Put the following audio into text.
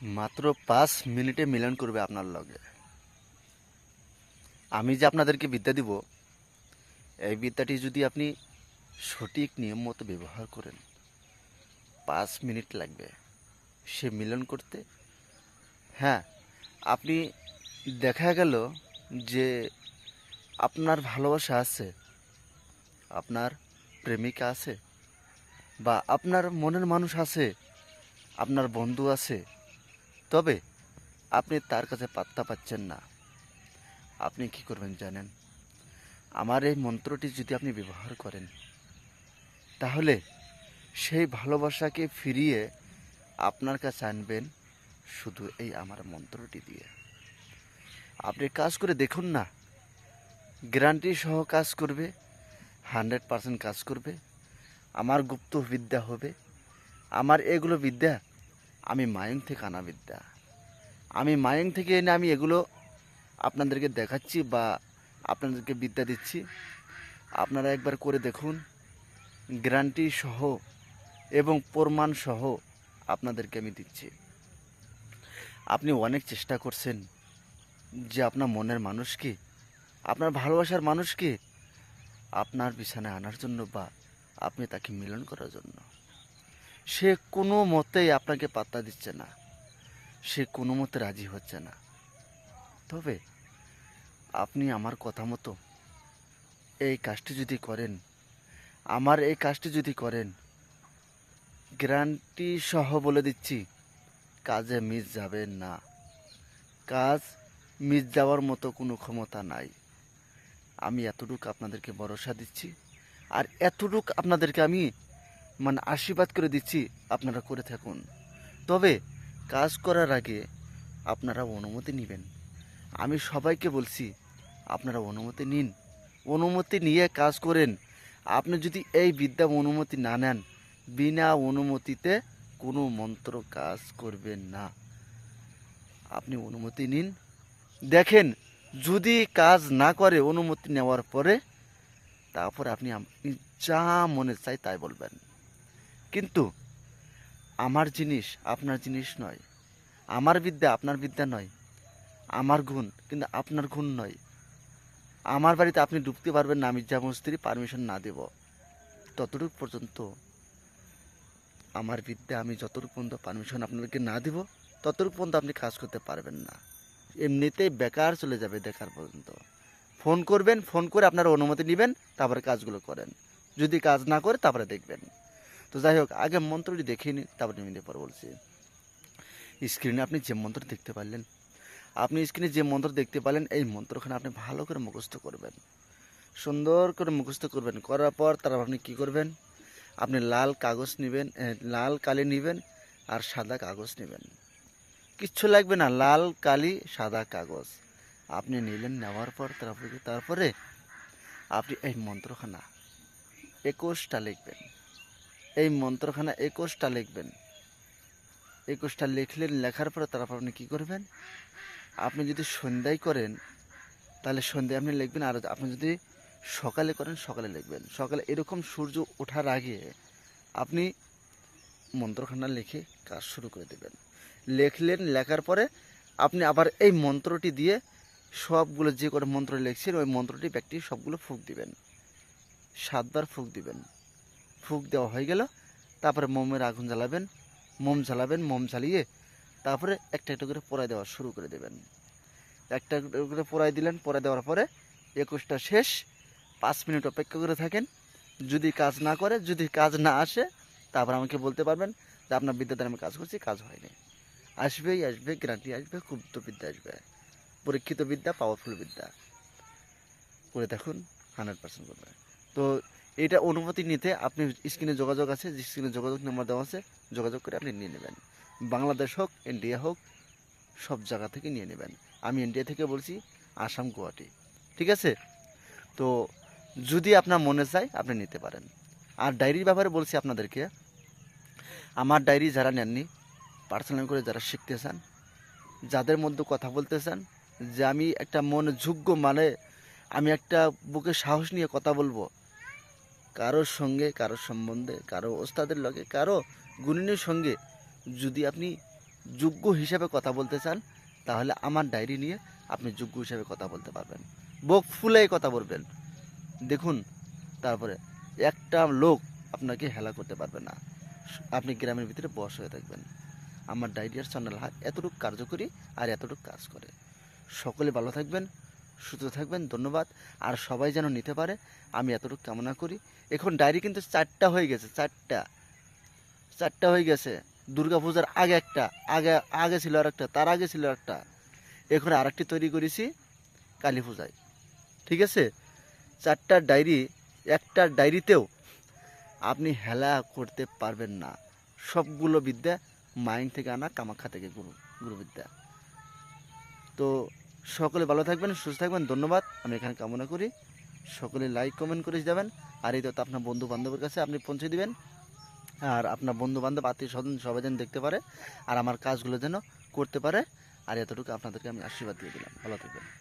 মাত্র পাঁচ মিনিটে মিলন করবে আপনার লগে। আমি যে আপনাদেরকে বিদ্যা দিব, এই বিদ্যাটি যদি আপনি সঠিক নিয়ম মতো ব্যবহার করেন, পাঁচ মিনিট লাগবে সে মিলন করতে। হ্যাঁ আপনি দেখা গেল যে আপনার ভালোবাসা আছে, আপনার প্রেমিকা আছে, বা আপনার মনের মানুষ আছে, আপনার বন্ধু আছে তবে আপনি তার কাছে পাত্তা পাচ্ছেন না। আপনি কি করবেন জানেন? আমার এই মন্ত্রটি যদি আপনি ব্যবহার করেন, তাহলে সেই ভালোবাসাকে ফিরিয়ে আপনার কাছে আনবেন শুধু এই আমার মন্ত্রটি দিয়ে। আপনি কাজ করে দেখুন না, গ্যারান্টি সহ কাজ করবে, হান্ড্রেড পার্সেন্ট কাজ করবে, আমার গুপ্ত বিদ্যা হবে, আমার এগুলো বিদ্যা আমি মায়ং থেকে আনা বিদ্যা আমি মায়ং থেকে এনে আমি এগুলো আপনাদেরকে দেখাচ্ছি বা আপনাদেরকে বিদ্যা দিচ্ছি। আপনারা একবার করে দেখুন। গ্যারান্টি সহ এবং প্রমাণ সহ আপনাদেরকে আমি দিচ্ছি। আপনি অনেক চেষ্টা করছেন যে আপনার মনের মানুষকে, আপনার ভালোবাসার মানুষকে আপনার বিছানায় আনার জন্য বা আপনি তাকে মিলন করার জন্য। সে কোনো মতেই আপনাকে পাত্তা দিচ্ছে না। সে কোনো মতে রাজি হচ্ছে না। তবে আপনি আমার কথা মতো এই কাজটি যদি করেন, আমার এই কাজটি যদি করেন, গ্যারান্টি সহ বলে দিচ্ছি, কাজে মিস যাবে না। কাজ মিস যাওয়ার মতো কোনো ক্ষমতা নাই। আমি এতটুকু আপনাদেরকে ভরসা দিচ্ছি, আর এতটুকু আপনাদেরকে আমি মানে আশীর্বাদ করে দিচ্ছি আপনারা করে থাকুন। তবে কাজ করার আগে আপনারা অনুমতি নেবেন। আমি সবাইকে বলছি, আপনারা অনুমতি নিন। অনুমতি নিয়ে কাজ করেন। আপনি যদি এই বিদ্যা অনুমতি না নেন, বিনা অনুমতিতে কোনো মন্ত্র কাজ করবেন না। আপনি অনুমতি নিন। দেখেন, যদি কাজ না করে অনুমতি নেওয়ার পরে, তারপর আপনি যা মনে চাই তাই বলবেন। কিন্তু আমার জিনিস আপনার জিনিস নয়। আমার বিদ্যা আপনার বিদ্যা নয়। আমার গুণ কিন্তু আপনার গুণ নয়। আমার বাড়িতে আপনি ঢুকতে পারবেন না, আমি যেমন স্ত্রী পারমিশন না দেব। ততটুকু পর্যন্ত আমার বিদ্যা, আমি যতটুকু পর্যন্ত পারমিশন আপনাদেরকে না দেব, ততটুকু পর্যন্ত আপনি কাজ করতে পারবেন না। এমনিতেই বেকার চলে যাবে দেখার পর্যন্ত। ফোন করবেন, ফোন করে আপনারা অনুমতি নেবেন, তারপরে কাজগুলো করেন। যদি কাজ না করে, তারপরে দেখবেন। তো যাই হোক, আগে মন্ত্রটি দেখে নিন তারপরে নিতে পর বলছি। স্ক্রিনে আপনি যে মন্ত্র দেখতে পারলেন, আপনি স্ক্রিনে যে মন্ত্র দেখতে পারলেন, এই মন্ত্রখানে আপনি ভালো করে মুখস্থ করবেন। সুন্দর করে মুখস্থ করবেন, করার পর তারপর আপনি কি করবেন? আপনি লাল কাগজ নেবেন লাল কালি নেবেন আর সাদা কাগজ নেবেন। কিচ্ছু লাগবে না, লাল কালি, সাদা কাগজ। আপনি নিলেন, নেওয়ার পর তারপরে তারপরে আপনি এই মন্ত্রখানা একুশটা লিখবেন। এই মন্ত্রখানা একুশটা লিখবেন। একুশটা লিখলেন লেখার পরে তারপর আপনি কী করবেন? আপনি যদি সন্ধ্যায় করেন, তাহলে সন্ধ্যায় আপনি লিখবেন আর আপনি যদি সকালে করেন, সকালে লিখবেন। সকালে এরকম সূর্য ওঠার আগে আপনি মন্ত্রখানা লিখে কাজ শুরু করে দেবেন। লিখলেন, লেখার পরে আপনি আবার এই মন্ত্রটি দিয়ে সবগুলো যে করে মন্ত্র লিখছেন, ওই মন্ত্রটি ব্যক্তি সবগুলো ফুক দিবেন। সাতবার ফুক দিবেন। ফুক দেওয়া হয়ে গেল। তারপরে মোমের আগুন জ্বালাবেন, মোম জ্বালাবেন, মোম জ্বালিয়ে তারপরে একটা একটা করে পোড়াই দেওয়া শুরু করে দেবেন। একটা করে পোড়াই দিলেন পোড়াই দেওয়ার পরে একুশটা শেষ। পাঁচ মিনিট অপেক্ষা করে থাকেন। যদি কাজ না করে, যদি কাজ না আসে, তারপর আমাকে বলতে পারবেন যে আপনার বিদ্যাতে আমি কাজ করছি, কাজ হয়নি। আসবেই আসবে গ্যারান্টি আসবে ক্ষুব্ধ বিদ্যা আসবে। পরীক্ষিত বিদ্যা পাওয়ারফুল বিদ্যা। করে দেখুন হান্ড্রেড পার্সেন্ট করবে। তো এটা অনুমতি নিতে আপনি স্ক্রিনে যোগাযোগ আছে, যে স্ক্রিনে যোগাযোগ নাম্বার দেওয়া আছে, যোগাযোগ করে আপনি নিয়ে নেবেন। বাংলাদেশ হোক, ইন্ডিয়া হোক, সব জায়গা থেকে নিয়ে নেবেন। আমি ইন্ডিয়া থেকে বলছি, আসাম, গুয়াহাটি। ঠিক আছে? তো যদি আপনার মনে চায়, আপনি নিতে পারেন। আর ডায়েরির ব্যাপারে বলছি আপনাদেরকে, আমার ডায়েরি যারা নেননি, পার্সোনাল করে যারা শিখতে চান যাদের মধ্যে কথা বলতে চান যে আমি একটা মন যোগ্য মানে আমি একটা বুকে সাহস নিয়ে কথা বলব কারোর সঙ্গে, কারোর সম্বন্ধে, কারও ওস্তাদের লগে, কারও গুণিনীর সঙ্গে যদি আপনি যোগ্য হিসাবে কথা বলতে চান, তাহলে আমার ডায়েরি নিয়ে আপনি যোগ্য হিসাবে কথা বলতে পারবেন। বুক ফুলে কথা বলবেন। দেখুন, তারপরে একটা লোক আপনাকে হেলা করতে পারবে না। আপনি গ্রামের ভিতরে বস হয়ে থাকবেন। আমার ডায়েরিয়ার চ্যানেল এতটুকু কার্যকরী আর এতটুকু কাজ করে। সকলে ভালো থাকবেন। সুস্থ থাকবেন, ধন্যবাদ। আর সবাই যেন নিতে পারে, আমি এতটুকু কামনা করি। এখন ডায়েরি কিন্তু চারটা হয়ে গেছে, চারটা। চারটা হয়ে গেছে। দুর্গাপূজার আগে একটা, আগে আগে ছিল আর একটা তার আগে ছিল একটা এখন আরেকটি তৈরি করেছি, কালী পূজায়। ঠিক আছে? চারটা ডায়েরি, একটা ডায়েরিতেও আপনি হেলা করতে পারবেন না। সবগুলো বিদ্যা মাইন থেকে আনা, কামাখ্যা থেকে গুরু, গুরুবিদ্যা। তো সকলে ভালো থাকবেন, সুস্থ থাকবেন, ধন্যবাদ। আমি এখানে কামনা করি। সকলে লাইক কমেন্ট করে যাবেন। আর এই তো আপনার বন্ধু বান্ধবের কাছে আপনি পৌঁছে দিবেন। আর আপনার বন্ধু বান্ধব আত্মীয় স্বজন সবাই যেন দেখতে পারে। আর আমার কাজগুলো যেন করতে পারে। আর এতটুকু আপনাদেরকে আমি আশীর্বাদ দিয়ে দিলাম। ভালো থাকবেন।